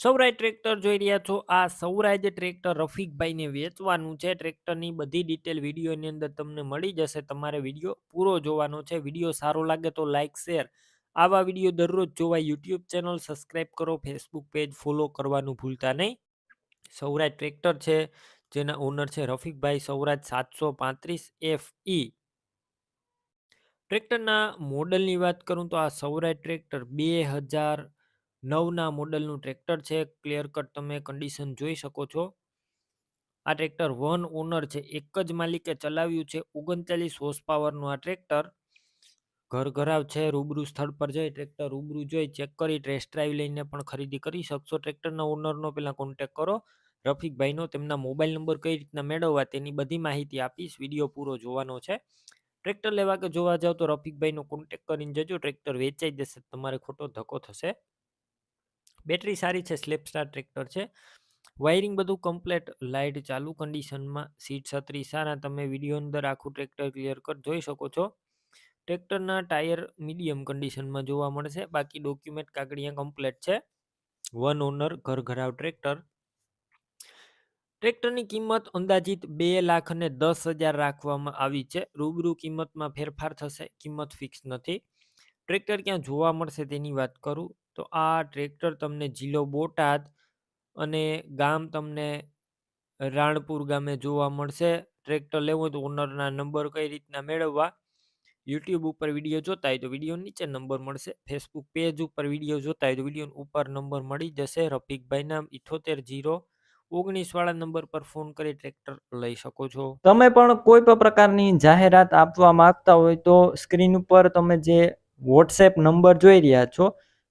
સૌરાય tractor જોઈ રહ્યા છો. આ સૌરાજ ટ્રેક્ટર રફીકભાઈને વેચવાનું છે, ટ્રેક્ટરની બધી ડિટેલ વિડીયોની અંદર તમને મળી જશે. તમારે વીડિયો પૂરો જોવાનો છે. વીડિયો સારો લાગે તો લાઇક શેર આવા વીડિયો દરરોજ જોવા યુટ્યુબ ચેનલ સબસ્ક્રાઈબ કરો ફેસબુક પેજ ફોલો કરવાનું ભૂલતા નહીં. સૌરાજ ટ્રેક્ટર છે, જેના ઓનર છે રફીકભાઈ સૌરાજ સાતસો પાંત્રીસ એફ ઈ ટ્રેક્ટરના મોડલની વાત કરું તો આ સૌરાજ ટ્રેક્ટર બે હજાર નવના મોડલનું ટ્રેક્ટર છે. ક્લિયર કટ તમે કન્ડિશન જોઈ શકો છો. આ ટ્રેક્ટર વન ઓનર છે. એક જ માલિકે ચલાવ્યું છે. ઓગણચાલીસ હોર્સ પાવરનું આ ટ્રેક્ટર. ઘર ઘરાવ છે. રૂબરૂ સ્થળ પર જઈ ટ્રેક્ટર રૂબરૂ જોઈ ચેક કરી ટેસ્ટ ડ્રાઈવ લઈને પણ ખરીદી કરી. શકશો ટ્રેક્ટરના ઓનરનો પહેલાં કોન્ટેક કરો. રફીકભાઈનો તેમના મોબાઈલ નંબર કઈ રીતના મેળવવા તેની બધી માહિતી આપીશ. વીડિયો પૂરો જોવાનો છે. ટ્રેક્ટર લેવા કે જોવા જાવ તો રફીકભાઈનો કોન્ટેક કરીને જજો. ટ્રેક્ટર વેચાઈ જશે. તમારે ખોટો ધક્કો થશે. બેટરી સારી છે સ્લેપ સ્ટાર ટ્રેક્ટર છે. વાયરિંગ બધું કમ્પ્લેટ, લાઇટ ચાલુ કન્ડિશનમાં, સીટ છત્રી સારા, તમે વીડિયો અંદર આખું ટ્રેક્ટર ક્લિયર કર, જોઈ શકો છો. ટ્રેક્ટરના ટાયર મીડિયમ કન્ડિશનમાં જોવા મળશે, બાકી ડોક્યુમેન્ટ કાગળિયા કમ્પ્લેટ છે. વન ઓનર, ઘર ઘરાવ ટ્રેક્ટર. ટ્રેક્ટરની કિંમત અંદાજિત બે લાખ અને દસ હજાર રાખવામાં આવી છે. રૂબરૂ કિંમતમાં ફેરફાર થશે, કિંમત ફિક્સ નથી. ટ્રેક્ટર ક્યાં જોવા મળશે તેની વાત કરું. તો આ ટ્રેક્ટર તમને જિલ્લો બોટાદ અને ગામ તમને રાણપુર ગામે જોવા મળશે. ટ્રેક્ટર લેવું હોય તો ઓનરના નંબર કઈ રીતના મેળવવા? યુટ્યુબ ઉપર વીડિયો જોતા હોય તો વીડિયો નીચે નંબર મળશે. ફેસબુક પેજ ઉપર વીડિયો જોતા હોય તો વીડિયો ઉપર નંબર મળી જશે. રફીકભાઈ નામ ઇઠોતેર જીરો. ઓગણીસ વાળા નંબર પર ફોન કરી ટ્રેક્ટર લઈ શકો છો. તમે પણ કોઈ પણ પ્રકારની જાહેરાત આપવા માંગતા હોય તો સ્ક્રીન ઉપર તમે જે વોટ્સએપ નંબર જોઈ રહ્યા છો